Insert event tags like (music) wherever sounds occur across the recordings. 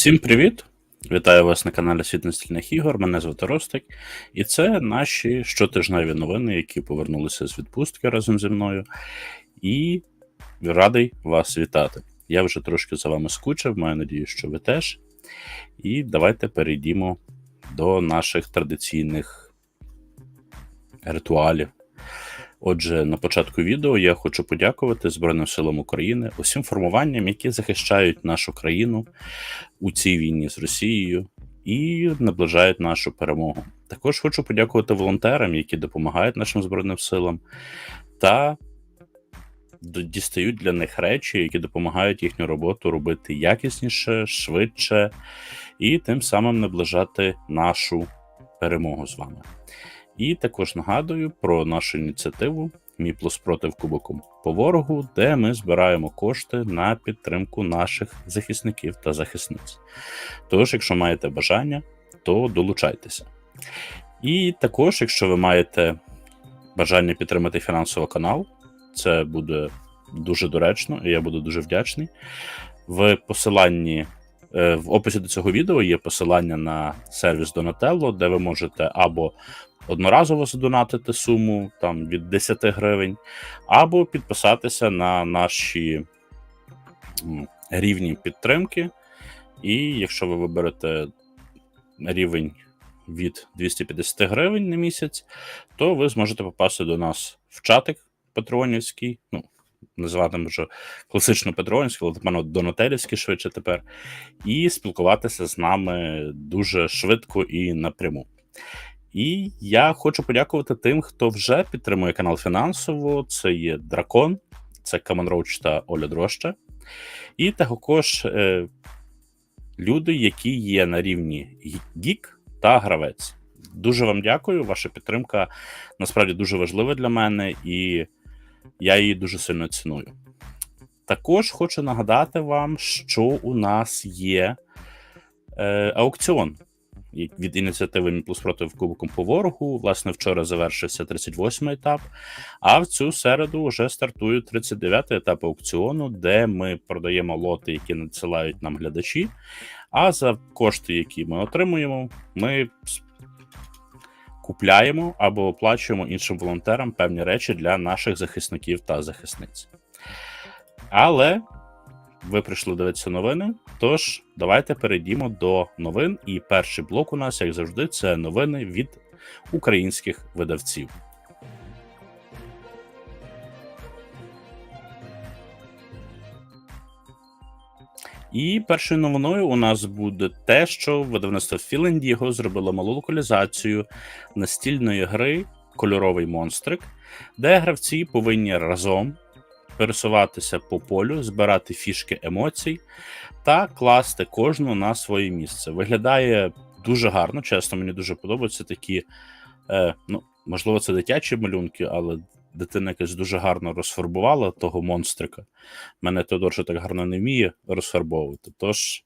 Всім привіт! Вітаю вас на каналі Світ настільних ігор. Мене звати Ростик, і це наші щотижневі новини, які повернулися з відпустки разом зі мною. І радий вас вітати. Я вже трошки за вами скучив, маю надію, що ви теж. І давайте перейдімо до наших традиційних ритуалів. Отже, на початку відео я хочу подякувати Збройним силам України, усім формуванням, які захищають нашу країну у цій війні з Росією і наближають нашу перемогу. Також хочу подякувати волонтерам, які допомагають нашим збройним силам, та дістають для них речі, які допомагають їхню роботу робити якісніше, швидше і тим самим наближати нашу перемогу з вами. І також нагадую про нашу ініціативу Мій плюс против кубоком по ворогу, де ми збираємо кошти на підтримку наших захисників та захисниць. Тож, якщо маєте бажання, то долучайтеся. І також, якщо ви маєте бажання підтримати фінансово канал, це буде дуже доречно, і я буду дуже вдячний. В посиланні е, в описі до цього відео є посилання на сервіс Donatello, де ви можете або одноразово задонатити суму там від 10 гривень, або підписатися на наші рівні підтримки. І якщо ви виберете рівень від 250 гривень на місяць, то ви зможете попасти до нас в чатик патреонівський. Ну, називатимемо вже класично патреонівський, але напевно донателівський швидше тепер, і спілкуватися з нами дуже швидко і напряму. І я хочу подякувати тим, хто вже підтримує канал фінансово. Це є Дракон, це Камон Роуч та Оля Дроща. І також е, люди, які є на рівні гік та гравець. Дуже вам дякую. Ваша підтримка насправді дуже важлива для мене, і я її дуже сильно ціную. Також хочу нагадати вам, що у нас є е, аукціон від ініціативи Мі плюс проти Кубоком по ворогу. Власне, вчора завершився 38-й етап. А в цю середу вже стартує 39-й етап аукціону, де ми продаємо лоти, які надсилають нам глядачі. А за кошти, які ми отримуємо, ми купляємо або оплачуємо іншим волонтерам певні речі для наших захисників та захисниць. Але ви прийшли дивитися новини. Тож давайте перейдімо до новин. І перший блок у нас, як завжди, це новини від українських видавців. І першою новиною у нас буде те, що видавництво Філендіго зробило малу локалізацію настільної гри Кольоровий монстрик, де гравці повинні разом пересуватися по полю, збирати фішки емоцій та класти кожну на своє місце. Виглядає дуже гарно, чесно, мені дуже подобаються такі. Е, ну, можливо, це дитячі малюнки, але дитина якось дуже гарно розфарбувала того монстрика. Мене Теодор ще так гарно не вміє розфарбовувати. Тож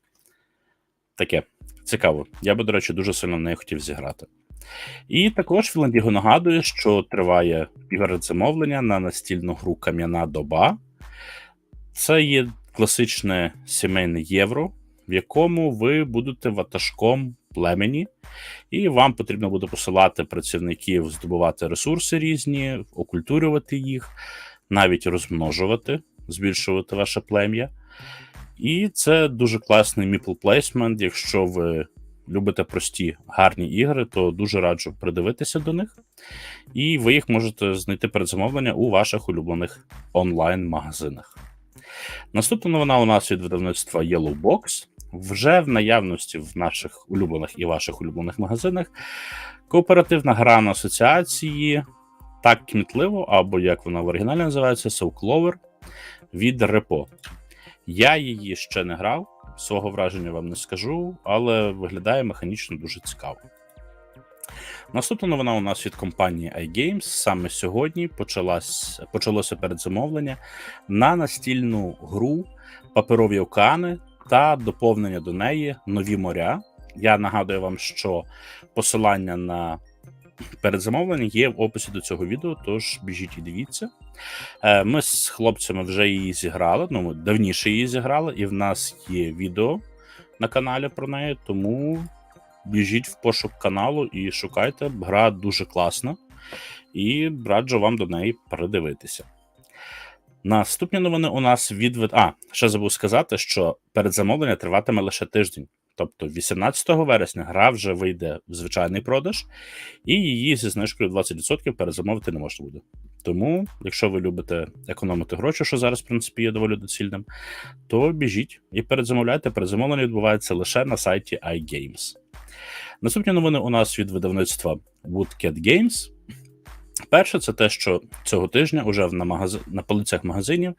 таке цікаво. Я би, до речі, дуже сильно в неї хотів зіграти. І також Філандіго нагадує, що триває передзамовлення на настільну гру Кам'яна доба. Це є класичне сімейне євро, в якому ви будете ватажком племені, і вам потрібно буде посилати працівників, здобувати ресурси різні, окультурювати їх, навіть розмножувати, збільшувати ваше плем'я. І це дуже класний міпл плейсмент. Якщо ви любите прості гарні ігри, то дуже раджу придивитися до них. І ви їх можете знайти передзамовлення у ваших улюблених онлайн-магазинах. Наступна новина у нас від видавництва Yellow Box. Вже в наявності в наших улюблених і ваших улюблених магазинах кооперативна гра на асоціації так кмітливо, або як вона в оригіналі називається, Soulclover від Repo. Я її ще не грав, свого враження вам не скажу, але виглядає механічно дуже цікаво. Наступна новина у нас від компанії iGames. Саме сьогодні почалась, почалося передзамовлення на настільну гру Паперові океани та доповнення до неї Нові моря. Я нагадую вам, що посилання на передзамовлення є в описі до цього відео, тож біжіть і дивіться. Е, Ми з хлопцями вже її зіграли. Ну, давніше її зіграли, і в нас є відео на каналі про неї, тому біжіть в пошук каналу і шукайте. Гра дуже класна, і раджу вам до неї придивитися. Наступні новини у нас від А, ще забув сказати, що передзамовлення триватиме лише тиждень. Тобто 18 вересня гра вже вийде в звичайний продаж, і її зі знижкою 20% перезамовити не можна буде. Тому, якщо ви любите економити гроші, що зараз, в принципі, є доволі доцільним, то біжіть і передзамовляйте. Передзамовлення відбувається лише на сайті iGames. Наступні новини у нас від видавництва Woodcat Games. Перше, це те, що цього тижня уже на, магази... на полицях магазинів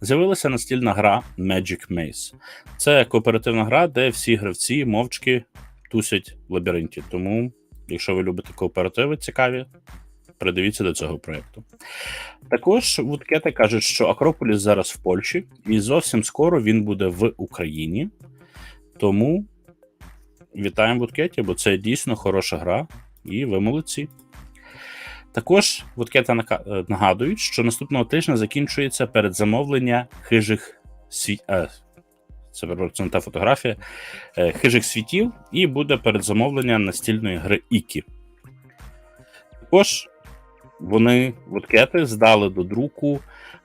з'явилася настільна гра Magic Maze. Це кооперативна гра, де всі гравці мовчки тусять в лабіринті. Тому, якщо ви любите кооперативи цікаві, придивіться до цього проєкту. Також вудкети кажуть, що Акрополіс зараз в Польщі, і зовсім скоро він буде в Україні. Тому вітаємо Вудкеті, бо це дійсно хороша гра, і ви молодці. Також Вудкети е, нагадують, що наступного тижня закінчується передзамовлення хижих сві... е, це та фотографія е, хижих світів, і буде передзамовлення настільної гри Ікі. Також вони, Вудкети, здали до друку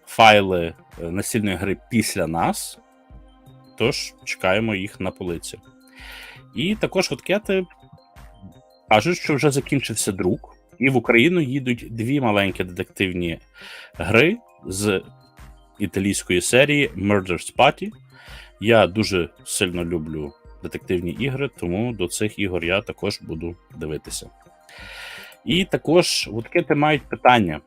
файли настільної гри після нас. Тож чекаємо їх на полиці. І також Вудкети кажуть, що вже закінчився друк. І в Україну їдуть дві маленькі детективні гри з італійської серії Murder's Party. Я дуже сильно люблю детективні ігри, тому до цих ігор я також буду дивитися. І також гудкети мають питання.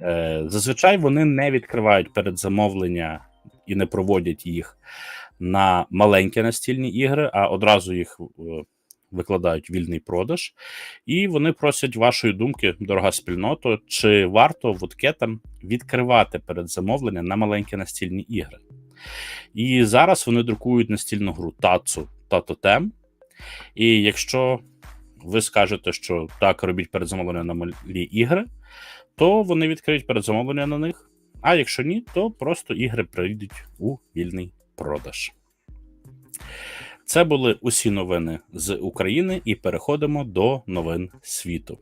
Е, Зазвичай вони не відкривають передзамовлення і не проводять їх на маленькі настільні ігри, а одразу їх е, викладають вільний продаж. І вони просять вашої думки, дорога спільнота, чи варто вудкетам відкривати передзамовлення на маленькі настільні ігри. І зараз вони друкують настільну гру Тацу та Тотем. І якщо ви скажете, що так, робіть передзамовлення на малі ігри, то вони відкриють передзамовлення на них. А якщо ні, то просто ігри прийдуть у вільний продаж. Це були усі новини з України, і переходимо до новин світу.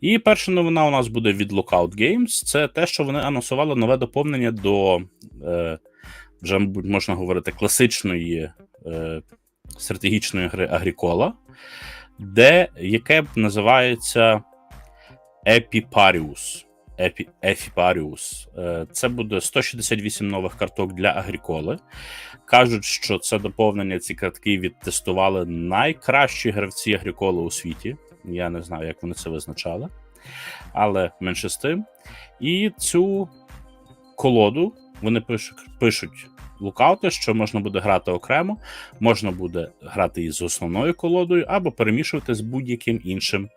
І перша новина у нас буде від Lookout Games. Це те, що вони анонсували нове доповнення до, е, вже, мабуть, можна говорити, класичної е, стратегічної гри Agricola, де яке називається Epiparius. Ефіпаріус. Е, Це буде 168 нових карток для Агріколи. Кажуть, що це доповнення ці картки відтестували найкращі гравці Агріколи у світі. Я не знаю, як вони це визначали, але менше з тим. І цю колоду вони пишуть, пишуть лукаути, що можна буде грати окремо, можна буде грати із основною колодою, або перемішувати з будь-яким іншим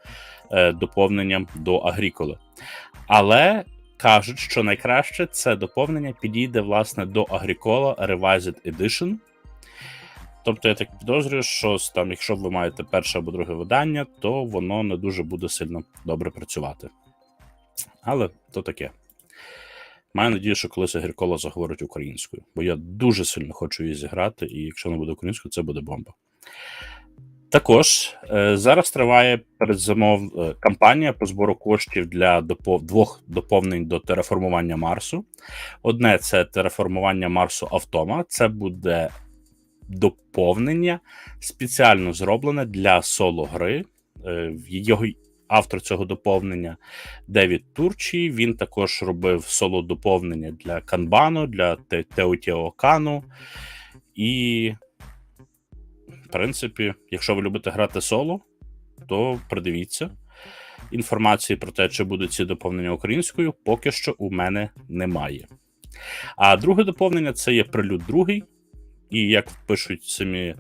е, доповненням до Агріколи. Але кажуть, що найкраще це доповнення підійде власне до Agricola Revised Edition. Тобто, я так підозрюю, що там, якщо ви маєте перше або друге видання, то воно не дуже буде сильно добре працювати. Але то таке. Маю надію, що колись Агрікола заговорить українською, бо я дуже сильно хочу її зіграти, і якщо не буде українською, це буде бомба. Також е, зараз триває передзамов е, кампанія по збору коштів для допов... двох доповнень до тереформування Марсу. Одне це тереформування Марсу Автома. Це буде доповнення спеціально зроблене для соло-гри. Е, його автор цього доповнення Девід Турчі. Він також робив соло-доповнення для Канбану, для Теотіокану. І в принципі, якщо ви любите грати соло, то придивіться. Інформації про те, чи будуть ці доповнення українською, поки що у мене немає. А друге доповнення це є прилюд другий, і як пишуть самі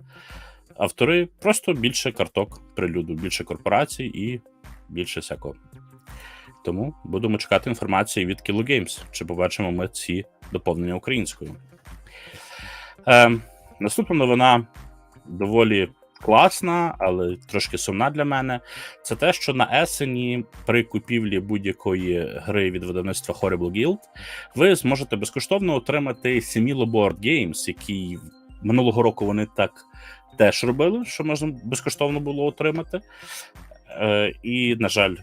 автори, просто більше карток прилюду, більше корпорацій і більше всякого. Тому будемо чекати інформації від Kilo Games, чи побачимо ми ці доповнення українською. Е, Наступна новина доволі класна, але трошки сумна для мене. Це те, що на есені при купівлі будь-якої гри від видавництва Horrible Guild ви зможете безкоштовно отримати Semilo Board Games, який минулого року вони так теж робили, що можна безкоштовно було отримати. Е, І, на жаль,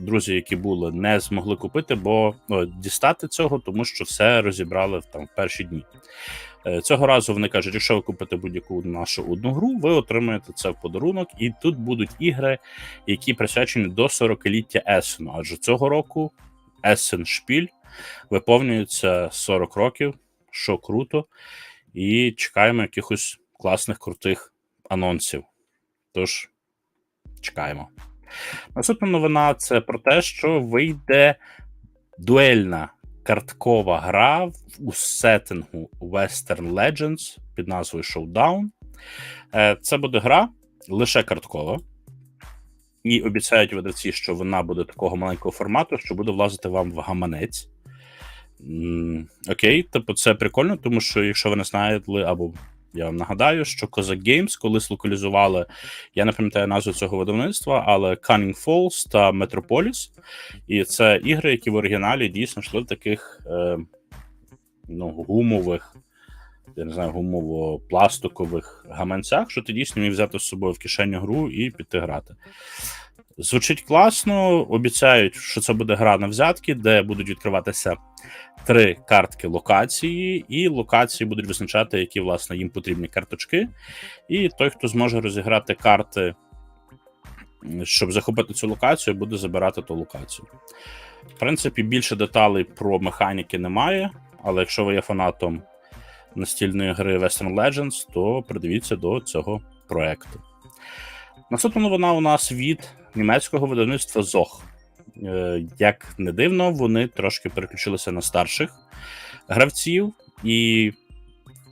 друзі, які були, не змогли купити, бо ну, дістати цього, тому що все розібрали там в перші дні. Е, Цього разу вони кажуть, якщо ви купите будь-яку нашу одну гру, ви отримаєте це в подарунок, і тут будуть ігри, які присвячені до 40-ліття Есену. Адже цього року Есен Шпіль виповнюється 40 років, що круто, і чекаємо якихось класних крутих анонсів. Тож, чекаємо. Наступна новина це про те, що вийде дуельна карткова гра у сеттингу Western Legends під назвою Showdown. Е, Це буде гра лише карткова. І обіцяють видавці, що вона буде такого маленького формату, що буде влазити вам в гаманець. Окей, типу, це прикольно, тому що якщо ви не знаєте, або я вам нагадаю, що Cossack Games колись локалізували, я не пам'ятаю назву цього видавництва, але Cunning Falls та Metropolis. І це ігри, які в оригіналі дійсно йшли в таких е, ну, гумових, я не знаю, гумово-пластикових гаманцях, що ти дійсно міг взяти з собою в кишеню гру і піти грати. Звучить класно, обіцяють, що це буде гра на взятки, де будуть відкриватися три картки локації, і локації будуть визначати, які власне їм потрібні карточки. І той, хто зможе розіграти карти, щоб захопити цю локацію, буде забирати ту локацію. В принципі, більше деталей про механіки немає, але якщо ви є фанатом настільної гри Western Legends, то придивіться до цього проекту. Наступна новина у нас від німецького видавництва Зох. Е, Як не дивно, вони трошки переключилися на старших гравців, і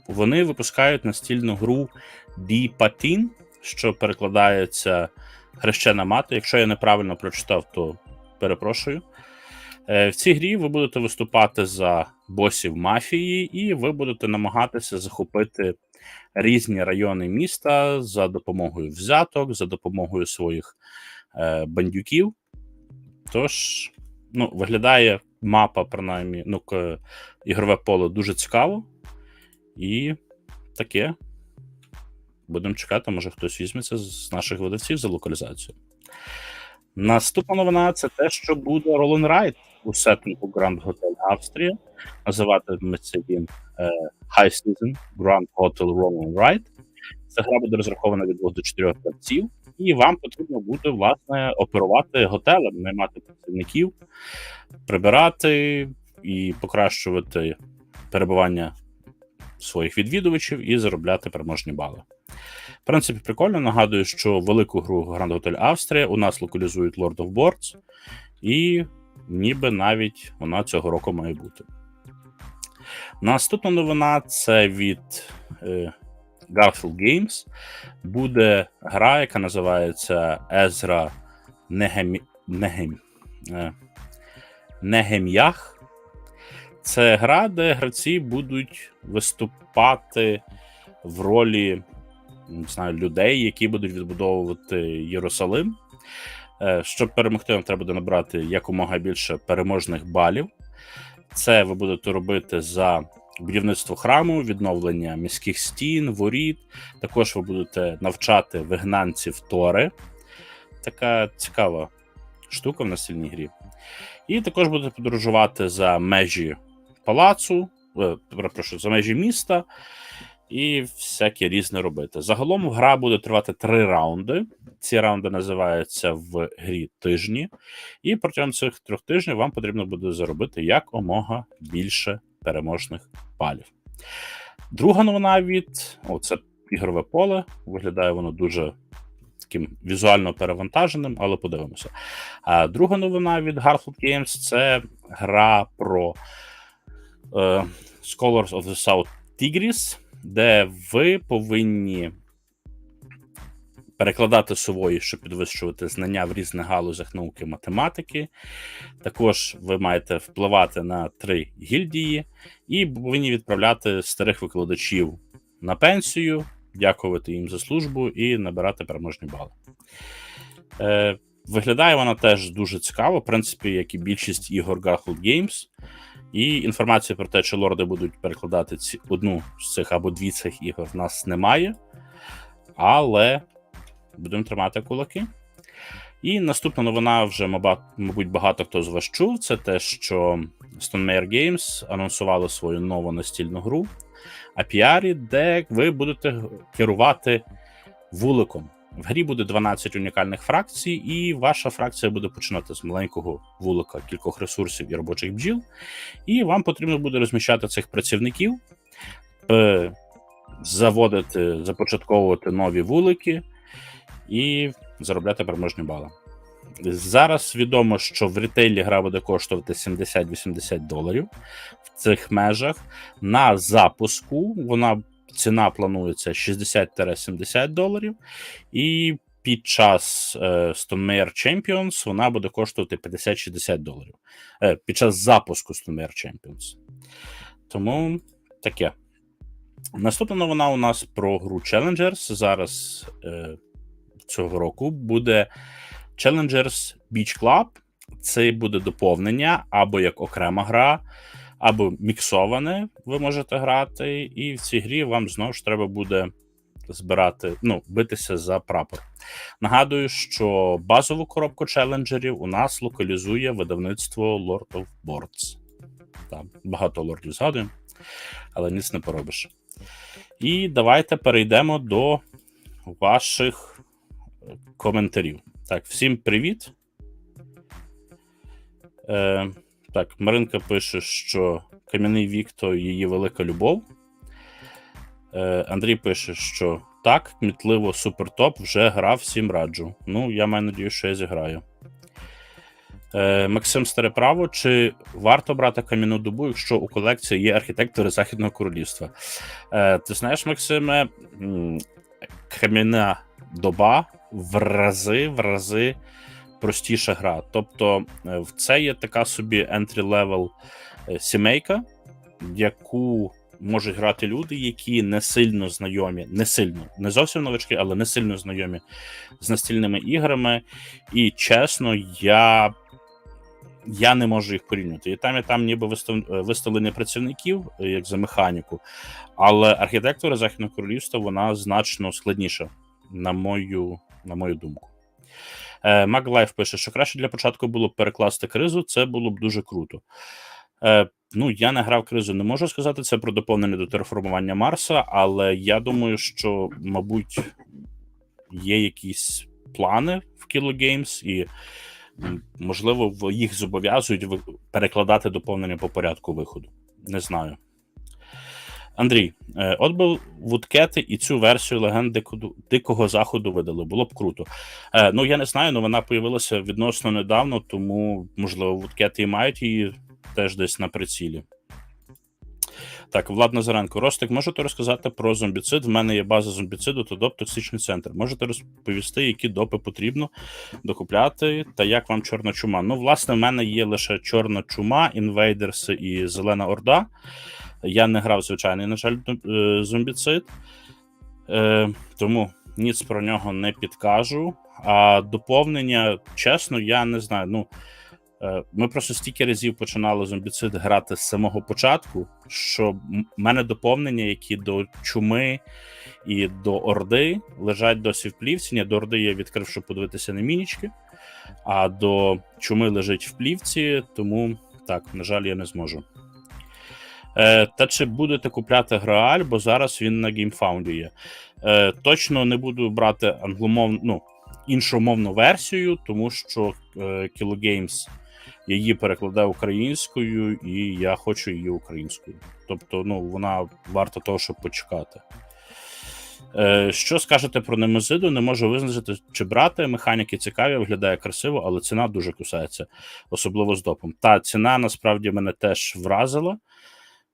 вони випускають настільну гру Die Patin, що перекладається хрещена мати. Якщо я неправильно прочитав, то перепрошую. Е, В цій грі ви будете виступати за босів мафії, і ви будете намагатися захопити різні райони міста за допомогою взяток, за допомогою своїх бандюків. Тож, ну, виглядає мапа, принаймні, ну, ігрове поле дуже цікаво. І таке. Будемо чекати, може хтось візьметься з наших видавців за локалізацію. Наступна новина це те, що буде Roll Ride у сеттингу Grand Hotel Австрія. Називатиметься він е, High Season Grand Hotel Roll Ride. Ця гра буде розрахована від 2 до 4 гравців, і вам потрібно буде власне оперувати готелем, наймати працівників, прибирати і покращувати перебування своїх відвідувачів і заробляти переможні бали. В принципі, прикольно. Нагадую, що велику гру Grand Hotel Австрія у нас локалізують Lord of Boards, і ніби навіть вона цього року має бути. Наступна новина це від е, Garfield Games. Буде гра, яка називається Ezra Негемі... Негем... Негем'ях. Це гра, де гравці будуть виступати в ролі не знаю, людей, які будуть відбудовувати Єрусалим. Е, Щоб перемогти, вам треба буде набрати якомога більше переможних балів. Це ви будете робити за будівництво храму, відновлення міських стін, воріт. Також ви будете навчати вигнанців Тори. Така цікава штука в настільній грі. І також будете подорожувати за межі палацу, е, перепрошую, за межі міста і всяке різне робити. Загалом гра буде тривати три раунди. Ці раунди називаються в грі тижні, і протягом цих трьох тижнів вам потрібно буде заробити якомога більше переможних балів. Друга новина від о, це ігрове поле. Виглядає воно дуже таким візуально перевантаженим, але подивимося. А друга новина від Garfield Games це гра про е, Scholars of the South Tigris, де ви повинні перекладати сувої, щоб підвищувати знання в різних галузях науки математики. Також ви маєте впливати на три гільдії і повинні відправляти старих викладачів на пенсію дякувати їм за службу і набирати переможні бали. Е, Виглядає вона теж дуже цікаво, в принципі, як і більшість ігор Garfield Games. І інформації про те, чи лорди будуть перекладати ці, одну з цих або дві цих ігор, в нас немає. Але будемо тримати кулаки. І наступна новина вже, мабуть, багато хто з вас чув. Це те, що Stonemaier Games анонсували свою нову настільну гру Apiari, де ви будете керувати вуликом. В грі буде 12 унікальних фракцій, і ваша фракція буде починати з маленького вулика кількох ресурсів і робочих бджіл. І вам потрібно буде розміщати цих працівників, е, заводити, започатковувати нові вулики і заробляти переможні бали. Зараз відомо, що в ретейлі гра буде коштувати 70-80 доларів в цих межах. На запуску вона ціна планується 60-70 доларів, і під час е, Stonemaier Champions вона буде коштувати 50-60 доларів. Е, під час запуску Stonemaier Champions. Тому таке. Наступна новина у нас про гру Challengers. Зараз е, цього року буде Challengers Beach Club. Це буде доповнення або як окрема гра, або міксоване ви можете грати, і в цій грі вам знову ж треба буде збирати, ну, битися за прапор. Нагадую, що базову коробку челенджерів у нас локалізує видавництво Lord of Boards. Там багато лордів згадуємо, але ніц не поробиш. І давайте перейдемо до ваших коментарів. Так, всім привіт. Е, так, Маринка пише, що Кам'яний вік то її велика любов. Е, Андрій пише, що так, кмітливо, супертоп, вже грав, всім раджу. Ну, я маю надію, що я зіграю. Е, Максим Стареправо, чи варто брати кам'яну добу, якщо у колекції є архітектори Західного Королівства? Е, ти знаєш, Максиме, кам'яна доба в рази, в рази простіша гра. Тобто, е, це є така собі entry-level е, сімейка, яку можуть грати люди, які не сильно знайомі, не сильно, не зовсім новички, але не сильно знайомі з настільними іграми. І чесно, я. Я не можу їх порівнювати. І там, і там ніби вистав... виставлення працівників, е, як за механіку, але архітектура Західного королівства вона значно складніша, на мою, на мою думку. Е, Маглайф пише, що краще для початку було б перекласти кризу, це було б дуже круто. Е, Ну, я не грав кризу, не можу сказати це про доповнення до терформування Марса, але я думаю, що, мабуть, є якісь плани в Kilo Games, і, можливо, їх зобов'язують перекладати доповнення по порядку виходу. Не знаю. Андрій, е, от би вудкети і цю версію легенд Дикого Заходу видали. Було б круто. Е, Ну, я не знаю, але вона появилася відносно недавно, тому, можливо, вудкети і мають її теж десь на прицілі. Так, Влад Назаренко, Ростик, можете розказати про зомбіцид? В мене є база зомбіциду та доп токсичний центр. Можете розповісти, які допи потрібно докупляти, та як вам чорна чума? Ну, власне, в мене є лише чорна чума, інвейдерс і Зелена Орда. Я не грав, звичайний, на жаль, е, зомбіцид, е, тому ніц про нього не підкажу. А доповнення, чесно, я не знаю. Ну, е, ми просто стільки разів починали зомбіцид грати з самого початку, що м- мене доповнення, які до чуми і до Орди лежать досі в плівці. Ні, до Орди я відкрив, щоб подивитися на мінічки, а до чуми лежить в плівці, тому так, на жаль, я не зможу. Е, та чи будете купляти Грааль, бо зараз він на GameFound є. Е, точно не буду брати англомовну, ну, іншомовну версію, тому що е, Games її перекладає українською, і я хочу її українською. Тобто, ну, вона варта того, щоб почекати. Е, що скажете про Немезиду? Не можу визначити, чи брати. Механіки цікаві, виглядає красиво, але ціна дуже кусається, особливо з допом. Та ціна насправді мене теж вразила.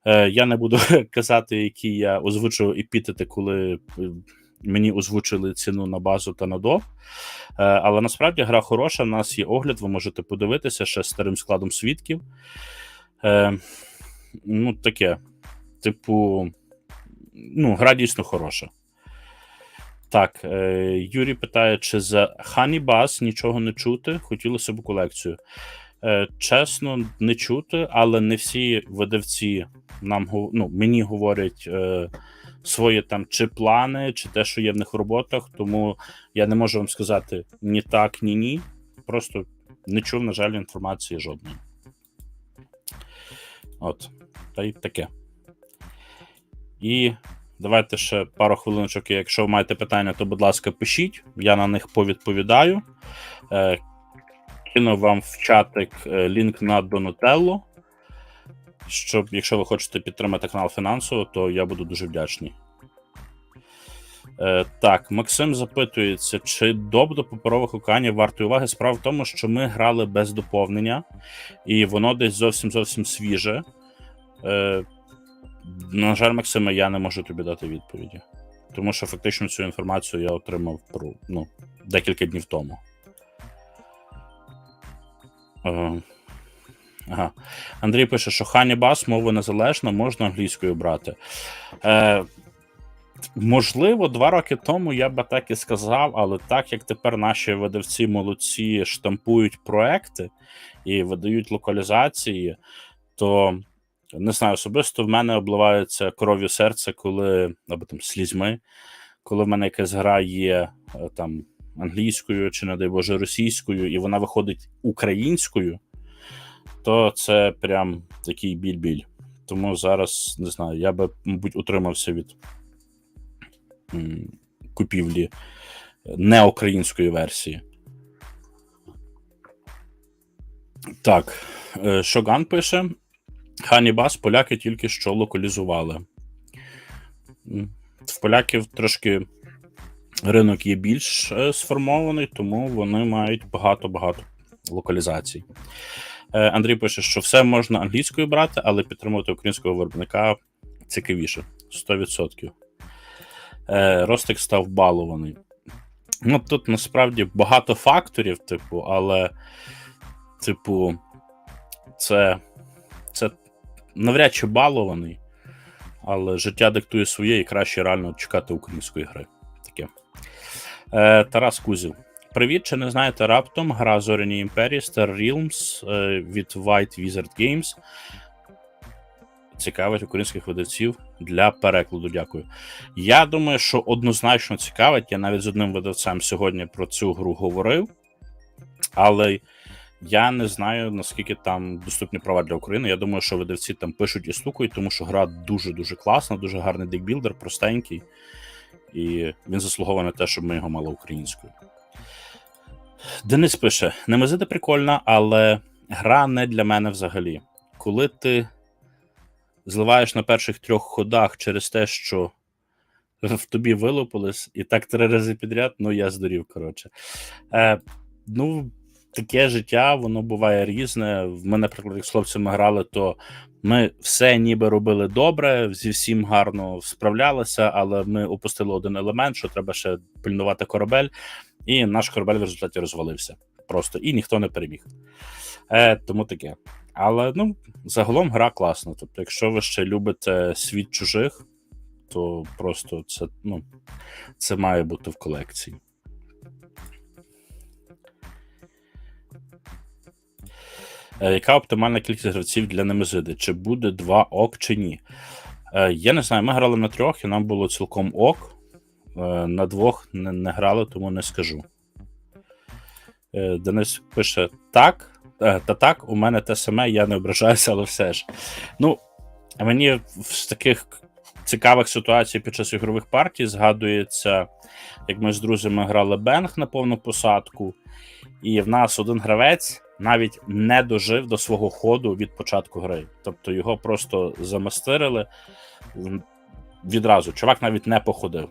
Е, я не буду (laughs) казати, які я озвучував епітети, коли е, мені озвучили ціну на базу та на доп. Е, але насправді гра хороша. У нас є огляд, ви можете подивитися ще старим складом свідків. Ну, таке. Типу, ну, гра дійсно хороша. Так, Юрій питає, чи за Bass нічого не чути, хотілося б колекцію. Е, чесно, не чути, але не всі видавці нам ну, мені говорять е, свої там чи плани, чи те, що є в них в роботах. Тому я не можу вам сказати ні так, ні ні. Просто не чув, на жаль, інформації жодної. От, та й таке. І давайте ще пару хвилиночок. Якщо маєте питання, то, будь ласка, пишіть, я на них повідповідаю. Е, кину вам в чатик е, лінк на Donatello, щоб, якщо ви хочете підтримати канал фінансово, то я буду дуже вдячний. Е, так, Максим запитується, чи доп до паперових океанів варто уваги. Справа в тому, що ми грали без доповнення, і воно десь зовсім зовсім свіже. Е, на жаль, Максиме, я не можу тобі дати відповіді. Тому що фактично цю інформацію я отримав про ну, декілька днів тому. Е, ага. Андрій пише, що Хані Бас мова незалежна, можна англійською брати. Е, можливо, два роки тому я би так і сказав, але так як тепер наші видавці молодці штампують проекти і видають локалізації, то не знаю, особисто в мене обливається кров'ю серце, коли або там слізьми, коли в мене якась гра є е, там англійською чи, не дай Боже, російською, і вона виходить українською, то це прям такий біль-біль. Тому зараз не знаю, я би, мабуть, утримався від купівлі неукраїнської версії. Так, е, Шоган пише: Ханібас поляки тільки що локалізували. В поляків трошки ринок є більш е, сформований, тому вони мають багато-багато локалізацій. Е, Андрій пише, що все можна англійською брати, але підтримувати українського виробника цікавіше. 100%. Е, Ростик став балований. Ну, тут насправді багато факторів, типу, але, типу, це, це навряд чи балований, але життя диктує своє і краще реально чекати української гри. Е, Тарас Кузів. Привіт, чи не знаєте раптом гра Зоряні імперії Star Realms е, від White Wizard Games. Цікавить українських видавців для перекладу. Дякую. Я думаю, що однозначно цікавить. Я навіть з одним видавцем сьогодні про цю гру говорив, але я не знаю, наскільки там доступні права для України. Я думаю, що видавці там пишуть і стукають, тому що гра дуже-дуже класна, дуже гарний декбілдер, простенький, і він заслуговує на те, щоб ми його мали українською. Денис пише: Немезида прикольна, але гра не для мене взагалі. Коли ти зливаєш на перших трьох ходах через те, що в тобі вилупились, і так три рази підряд, ну я здурів, коротше. Е, ну, таке життя, воно буває різне. В мене, наприклад, як з хлопцями грали, то ми все ніби робили добре, зі всім гарно справлялися, але ми опустили один елемент, що треба ще пильнувати корабель, і наш корабель в результаті розвалився. Просто і ніхто не переміг. Е, Тому таке. Але ну, загалом гра класна. Тобто, якщо ви ще любите світ чужих, то просто це, ну, це має бути в колекції. Яка оптимальна кількість гравців для Немезиди? Чи буде 2 ок, чи ні? Е, Я не знаю, ми грали на трьох, і нам було цілком ок. Е, На двох не, не грали, тому не скажу. Е, Денис пише: так. Е, Та так, у мене те саме, я не ображаюся, але все ж. Ну, мені в таких цікавих ситуацій під час ігрових партій згадується, як ми з друзями грали Бенг на повну посадку, і в нас один гравець навіть не дожив до свого ходу від початку гри. Тобто його просто замастирили відразу. Чувак навіть не походив.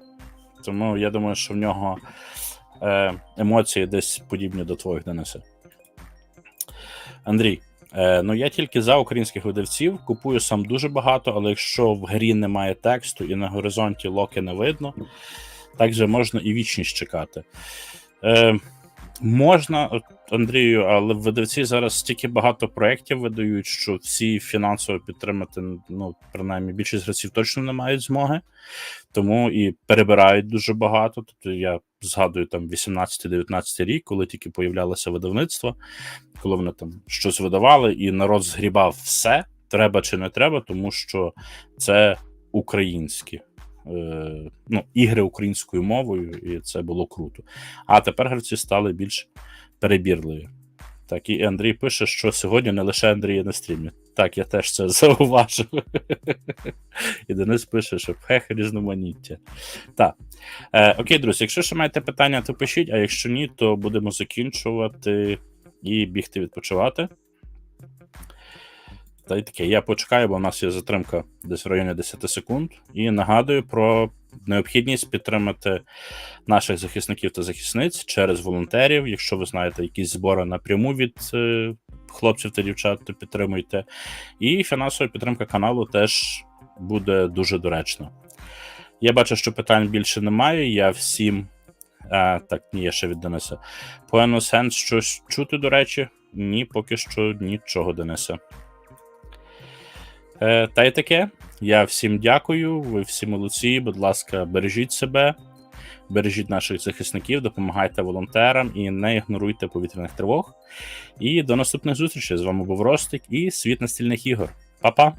Тому я думаю, що в нього е, емоції десь подібні до твоїх Дениса. Андрій, е, ну я тільки за українських видавців, купую сам дуже багато, але якщо в грі немає тексту і на горизонті локи не видно, так же можна і вічність чекати. Е, Можна, Андрію, але видавці зараз стільки багато проєктів видають, що всі фінансово підтримати, ну, принаймні, більшість гравців точно не мають змоги, тому і перебирають дуже багато. Тобто я згадую там 18-19 рік, коли тільки появлялося видавництво, коли вони там щось видавали, і народ згрібав все, треба чи не треба, тому що це українське. Е, ну, ігри українською мовою, і це було круто. А тепер гравці стали більш перебірливі. Так, і Андрій пише, що сьогодні не лише Андрій на стрімі. Так, я теж це (laughs) зауважив. І Денис пише, що хех різноманіття. Так. Е, окей, друзі, якщо ще маєте питання, то пишіть, а якщо ні, то будемо закінчувати і бігти відпочивати. Та й таке, я почекаю, бо в нас є затримка десь в районі 10 секунд. І нагадую про необхідність підтримати наших захисників та захисниць через волонтерів. Якщо ви знаєте якісь збори напряму від е, хлопців та дівчат, то підтримуйте. І фінансова підтримка каналу теж буде дуже доречна. Я бачу, що питань більше немає. Я всім. А, так, ні, я ще від Дениса. Поено сенс щось чути, до речі. Ні, поки що нічого, Дениса. Е, та й таке. Я всім дякую. Ви всі молодці. Будь ласка, бережіть себе, бережіть наших захисників, допомагайте волонтерам і не ігноруйте повітряних тривог. І до наступних зустрічей. З вами був Ростик і світ настільних ігор. Па-па!